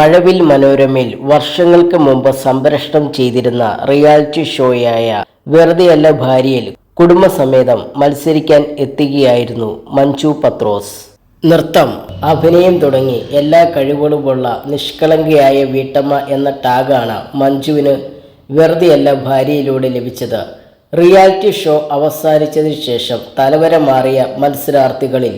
മഴവിൽ മനോരമയിൽ വർഷങ്ങൾക്ക് മുമ്പ് സംപ്രേഷണം ചെയ്തിരുന്ന റിയാലിറ്റി ഷോയായ വെറുതെയല്ല ഭാര്യയിൽ കുടുംബസമേതം മത്സരിക്കാൻ എത്തുകയായിരുന്നു മഞ്ജു പത്രോസ്. നൃത്തം അഭിനയം തുടങ്ങി എല്ലാ കഴിവുകളുമുള്ള നിഷ്കളങ്കയായ വീട്ടമ്മ എന്ന ടാഗാണ് മഞ്ജുവിന് വെറുതെയല്ല ഭാര്യയിലൂടെ ലഭിച്ചത്. റിയാലിറ്റി ഷോ അവസാനിച്ചതിന് ശേഷം തലവര മാറിയ മത്സരാർത്ഥികളിൽ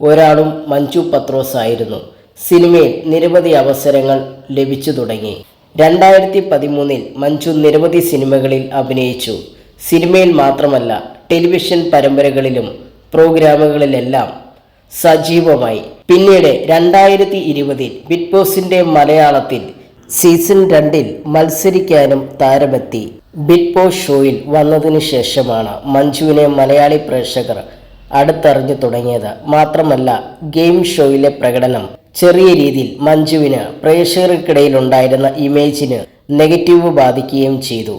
ഒരാളും മഞ്ജു പത്രോസ് ആയിരുന്നു സിനിമയിൽ നിരവധി അവസരങ്ങൾ ലഭിച്ചു തുടങ്ങി. രണ്ടായിരത്തി പതിമൂന്നിൽ മഞ്ജു നിരവധി സിനിമകളിൽ അഭിനയിച്ചു. സിനിമയിൽ മാത്രമല്ല ടെലിവിഷൻ പരമ്പരകളിലും പ്രോഗ്രാമുകളിലെല്ലാം സജീവമായി. പിന്നീട് രണ്ടായിരത്തി ഇരുപതിൽ ബിഗ് ബോസിന്റെ മലയാളത്തിൽ സീസൺ രണ്ടിൽ മത്സരിക്കാനും താരമെത്തി. ബിഗ് ബോസ് ഷോയിൽ വന്നതിനു ശേഷമാണ് മഞ്ജുവിനെ മലയാളി പ്രേക്ഷകർ അടുത്തറിഞ്ഞു തുടങ്ങിയത്. മാത്രമല്ല ഗെയിം ഷോയിലെ പ്രകടനം ചെറിയ രീതിയിൽ മഞ്ജുവിന് പ്രേക്ഷകർക്കിടയിലുണ്ടായിരുന്ന ഇമേജിന് നെഗറ്റീവ് ബാധിക്കുകയും ചെയ്തു.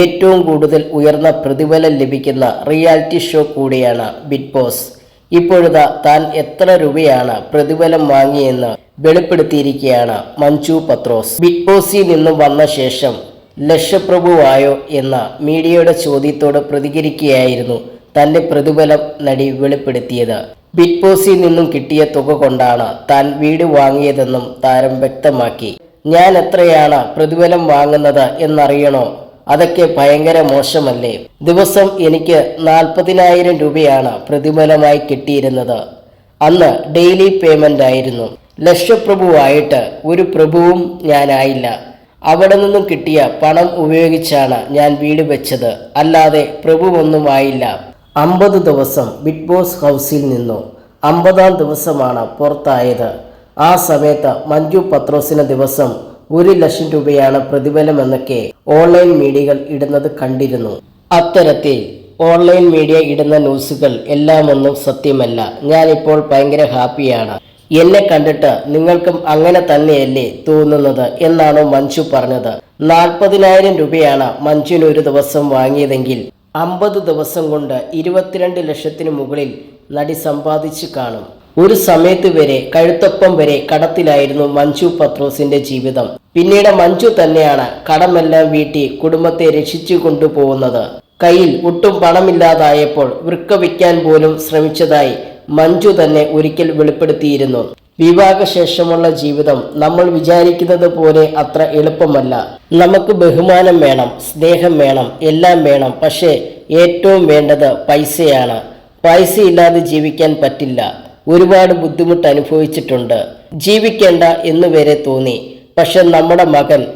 ഏറ്റവും കൂടുതൽ ഉയർന്ന പ്രതിഫലം ലഭിക്കുന്ന റിയാലിറ്റി ഷോ കൂടിയാണ് ബിഗ് ബോസ്. ഇപ്പോഴത്തെ താൻ എത്ര രൂപയാണ് പ്രതിഫലം വാങ്ങിയെന്ന് വെളിപ്പെടുത്തിയിരിക്കുകയാണ് മഞ്ജു പത്രോസ്. ബിഗ് ബോസിൽ നിന്നും വന്ന ശേഷം ലക്ഷപ്രഭുവായോ എന്ന മീഡിയയുടെ ചോദ്യത്തോട് പ്രതികരിക്കുകയായിരുന്നു തന്റെ പ്രതിഫലം നടി വെളിപ്പെടുത്തിയത്. ബിഗ് ബോസിൽ നിന്നും കിട്ടിയ തുക കൊണ്ടാണ് താൻ വീട് വാങ്ങിയതെന്നും താരം വ്യക്തമാക്കി. ഞാൻ എത്രയാണ് പ്രതിഫലം വാങ്ങുന്നത് എന്നറിയണോ? അതൊക്കെ ഭയങ്കര മോശമല്ലേ? ദിവസം എനിക്ക് നാൽപ്പതിനായിരം രൂപയാണ് പ്രതിഫലമായി കിട്ടിയിരുന്നത്. അന്ന് ഡെയിലി പേയ്മെന്റ് ആയിരുന്നു ലക്ഷപ്രഭുവായിട്ട് ഒരു പ്രഭുവും ഞാനായില്ല അവിടെ നിന്നും കിട്ടിയ പണം ഉപയോഗിച്ചാണ് ഞാൻ വീട് വെച്ചത്. അല്ലാതെ പ്രഭുവൊന്നും ആയില്ല. അമ്പത് ദിവസം ബിഗ് ബോസ് ഹൗസിൽ നിന്നു. അമ്പതാം ദിവസമാണ് പുറത്തായത്. ആ സമയത്ത് മഞ്ജു പത്രോസിന് ദിവസം ഒരു ലക്ഷം രൂപയാണ് പ്രതിഫലമെന്നൊക്കെ ഓൺലൈൻ മീഡിയകൾ ഇടുന്നത് കണ്ടിരുന്നു. അത്തരത്തിൽ ഓൺലൈൻ മീഡിയ ഇടുന്ന ന്യൂസുകൾ എല്ലാം ഒന്നും സത്യമല്ല. ഞാനിപ്പോൾ ഭയങ്കര ഹാപ്പിയാണ്. എന്നെ കണ്ടിട്ട് നിങ്ങൾക്കും അങ്ങനെ തന്നെയല്ലേ തോന്നുന്നത് എന്നാണ് മഞ്ജു പറഞ്ഞത്. നാൽപ്പതിനായിരം രൂപയാണ് മഞ്ജുവിന് ഒരു ദിവസം വാങ്ങിയതെങ്കിൽ അമ്പത് ദിവസം കൊണ്ട് ഇരുപത്തിരണ്ട് ലക്ഷത്തിന് മുകളിൽ നടി സമ്പാദിച്ച് കാണും. ഒരു സമയത്ത് വരെ കഴുത്തൊപ്പം വരെ കടത്തിലായിരുന്നു മഞ്ജു പത്രോസിന്റെ ജീവിതം. പിന്നീട് മഞ്ജു തന്നെയാണ് കടമെല്ലാം വീട്ടി കുടുംബത്തെ രക്ഷിച്ചു കൊണ്ടുപോകുന്നത്. കയ്യിൽ ഒട്ടും പണമില്ലാതായപ്പോൾ വൃക്ക വിൽക്കാൻ പോലും ശ്രമിച്ചതായി മഞ്ജു തന്നെ ഒരിക്കൽ വെളിപ്പെടുത്തിയിരുന്നു. വിവാഹശേഷമുള്ള ജീവിതം നമ്മൾ വിചാരിക്കുന്നത് പോലെ അത്ര എളുപ്പമല്ല. നമുക്ക് ബഹുമാനം വേണം സ്നേഹം വേണം എല്ലാം വേണം. പക്ഷേ ഏറ്റവും വേണ്ടത് പൈസയാണ്. പൈസ ഇല്ലാതെ ജീവിക്കാൻ പറ്റില്ല. ഒരുപാട് ബുദ്ധിമുട്ട് അനുഭവിച്ചിട്ടുണ്ട്. ജീവിക്കേണ്ട എന്ന് വരെ തോന്നി. പക്ഷെ നമ്മുടെ മകൻ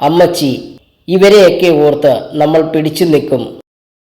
അമ്മച്ചി ഇവരെയൊക്കെ ഓർത്ത് നമ്മൾ പിടിച്ചു നിൽക്കും.